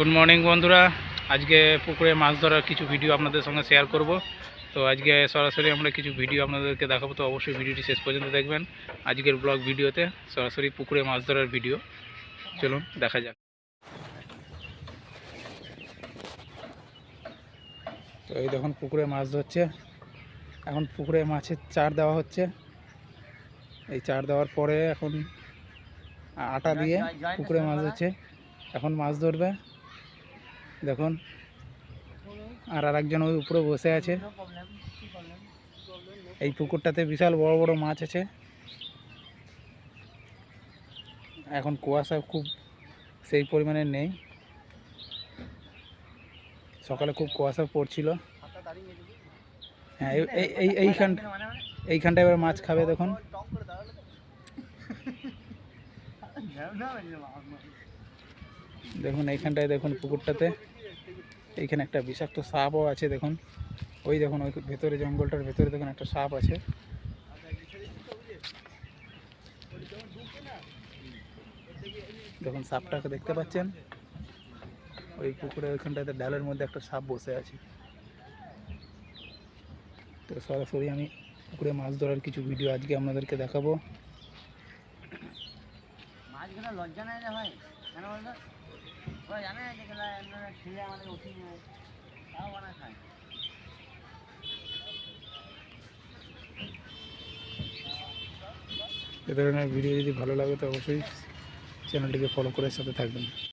Good morning বন্ধুরা। আজকে পুকুরে মাছ ধরার কিছু ভিডিও আপনাদের সঙ্গে শেয়ার করব। তো আজকে সরাসরি আমরা কিছু ভিডিও আপনাদেরকে দেখাবো। তো অবশ্যই ভিডিওটি শেষ পর্যন্ত দেখবেন। আজকের ব্লগ ভিডিওতে সরাসরি পুকুরে মাছ ধরার ভিডিও চলুন, দেখা যাক। তো এই দেখুন, পুকুরে মাছ ধরছে। এখন পুকুরে মাছের চার দেওয়া হচ্ছে। এই চার দেওয়ার পরে এখন আটা দিয়ে পুকুরে মাছ ধরছে। এখন মাছ ধরবে। দেখুন। আর আরেকজন ওই উপরে বসে আছে। এই পুকুরটাতে বিশাল বড় বড় মাছ আছে। এখন কুয়াশা খুব সেই পরিমাণে নেই। সকালে খুব কুয়াশা পড়ছিল। হ্যাঁ এই এইখান এইখানটা এবার মাছ খাবে, দেখুন। দেখুন, এইখানটায় দেখুন পুকুরটাতে। এইখানে একটা বিষাক্ত সাপও আছে, দেখুন। ওই দেখুন, ওই ভেতরে জঙ্গলটার ভেতরে দেখুন একটা সাপ আছে। দেখুন, সাপটাকে দেখতে পাচ্ছেন? ওই পুকুরের ওইখানটাতে ডালের মধ্যে একটা সাপ বসে আছে। তো সরাসরি আমি পুকুরে মাছ ধরার কিছু ভিডিও আজকে আপনাদেরকে দেখাবো। মাছগুলো লজ্জা নেই রে ভাই? কেন বলতো? ওরা জানে যে গেলা আপনারা ছেলে আমাদের নেবে, তাও বানা খায়। এ ধরনের ভিডিও যদি ভালো লাগে তো অবশ্যই চ্যানেলটিকে ফলো করে সাথে থাকবেন।